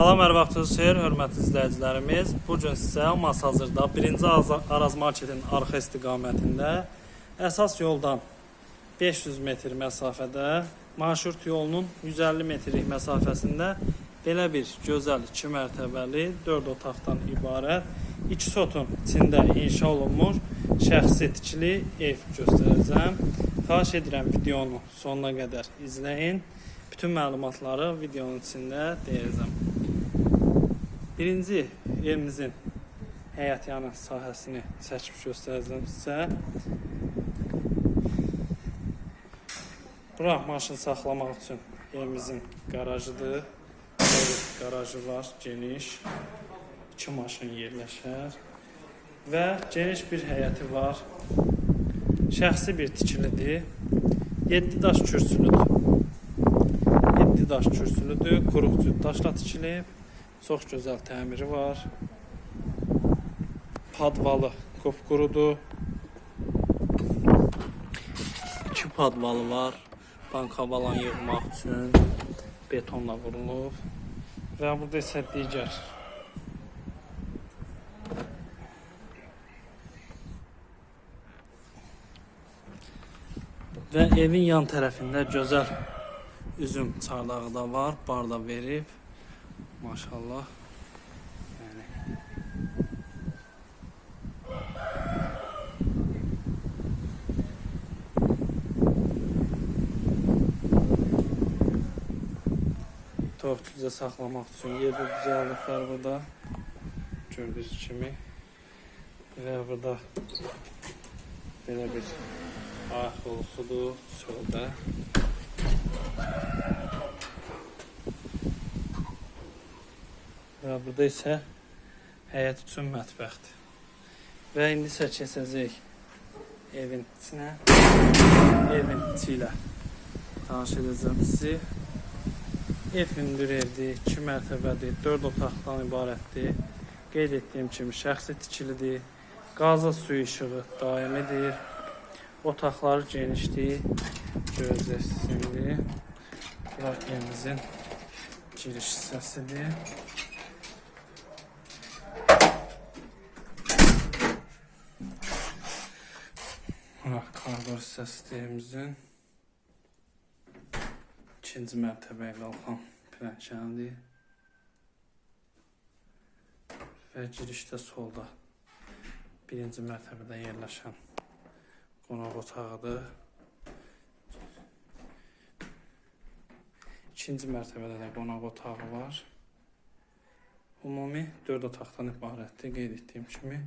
Salam, hər vaxtınız xeyir, hörmətli izləyicilərimiz. Bu gün sizə Masazırda 1-ci Aza- Araz marketin arxa istiqamətində əsas yoldan 500 metr məsafədə, marşrut yolunun 150 metrlik məsafəsində belə bir gözəl 2 mərtəbəli 4 otaqdan ibarət 2 sotun içində inşa olunmuş şəxsi tikili ev göstərəcəm. Xahiş edirəm videonu sonuna qədər izləyin. Bütün məlumatları videonun içində deyəcəm. Birinci evimizin həyət yanı sahəsini çəkib göstərəcəm sizə. Bura maşın saxlamaq üçün evimizin qarajıdır. Qarajı var, geniş. İki maşın yerləşər və geniş bir həyəti var. Şəxsi bir tikilidir. 7 daş kürsülüdür. 7 daş kürsülüdür. Quruq daşla tikilib. Çox gözəl təmiri var. Padvalı qupqurudur. İki padvalı var. Banka balan yığmaq üçün betonla vurulub. Və burada isə digər Və evin yan tərəfində gözəl üzüm çardağı da var, bar da verib. Maşallah. Yəni Tox düzə saxlamaq üçün yerdə düzəldiklər burada. Gördüyünüz kimi. Və burada belə bir ayaq yolusudur çöldə. Və burada isə həyət üçün mətbəxdir. Və indi isə keçəcək evin içinə. Evin içi ilə tanış edəcəm sizi. Ev hündür evdir, 2 mərtəbədir, 4 otaqdan ibarətdir. Qeyd etdiyim kimi şəxsi tikilidir. Qaza suyu işığı daimidir. Otaqları genişdir. Gözləsindir. Bura evimizin giriş hissəsidir. Hissəsidir evimizin. İkinci mərtəbəyə qalxan pilləkənidir. Və girişdə solda birinci mərtəbədə yerləşən qonaq otağıdır. İkinci mərtəbədə də qonaq otağı var. Ümumi 4 otaqdan ibarətdir, qeyd etdiyim kimi.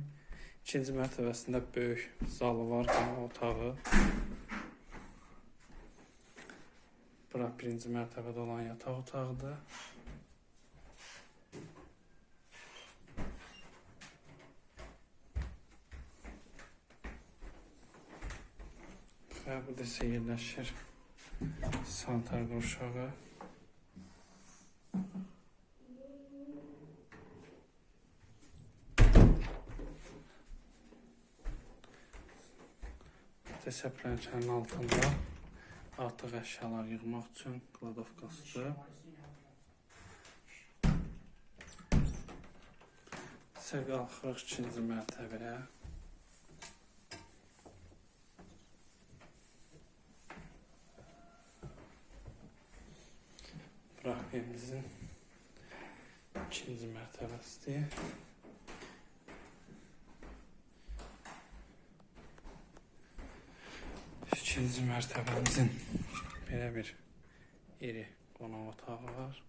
İkinci mərtəbəsində böyük zalı var, qonaq otağı. Bura birinci mərtəbədə olan yataq otağıdır. Və burada isə yerləşir sanitar qurşağı. Saxta səpələnçənin altında artıq əşyalar yığmaq üçün qladovkasıdır. Sə qalxırıq ikinci mərtəbəyə. Rahmiyemizin ikinci mərtəbəsidir. İkinci mərtəbəmizin belə bir iri qonaq otağı var.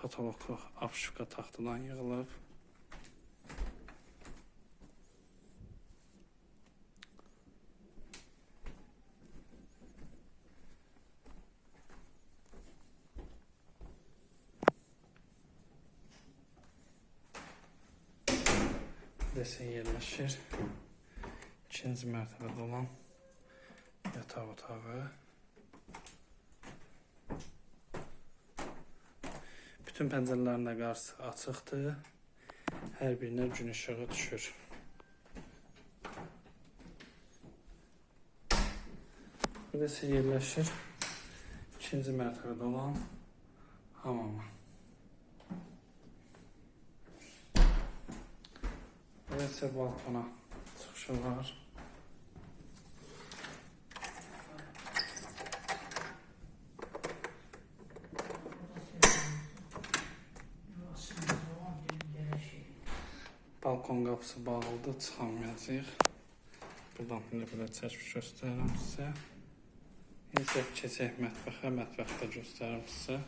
Patoloqluq apşuka taxtadan yığılıb. Desə yerləşir. İkinci mərtəbədə olan yatağı otağı. Bütün pəncərələrin də qarşısı açıqdır. Hər birinə gün işığı düşür. Burası yerləşir ikinci mərtəbədə olan hamama. Burası balkona çıxışı var. Balkon qapısı bağlıdır, çıxamayacağıq. Buradan indi belə çəkib göstərirəm sizə. İndi keçək mətbəxə, mətbəxdə göstərim sizə.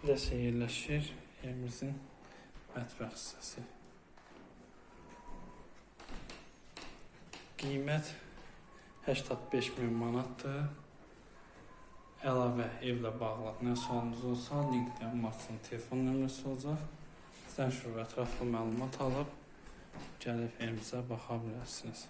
Burası yerləşir evimizin mətbəx hissəsi. Qiymət 85 min manatdır. Əlavə evlə bağlı nə sualınız olsa, linkdə Martın telefon nömrəsi olacaq. Sizdən şurada ətraflı məlumat alıb gəlib evimizə baxa bilərsiniz.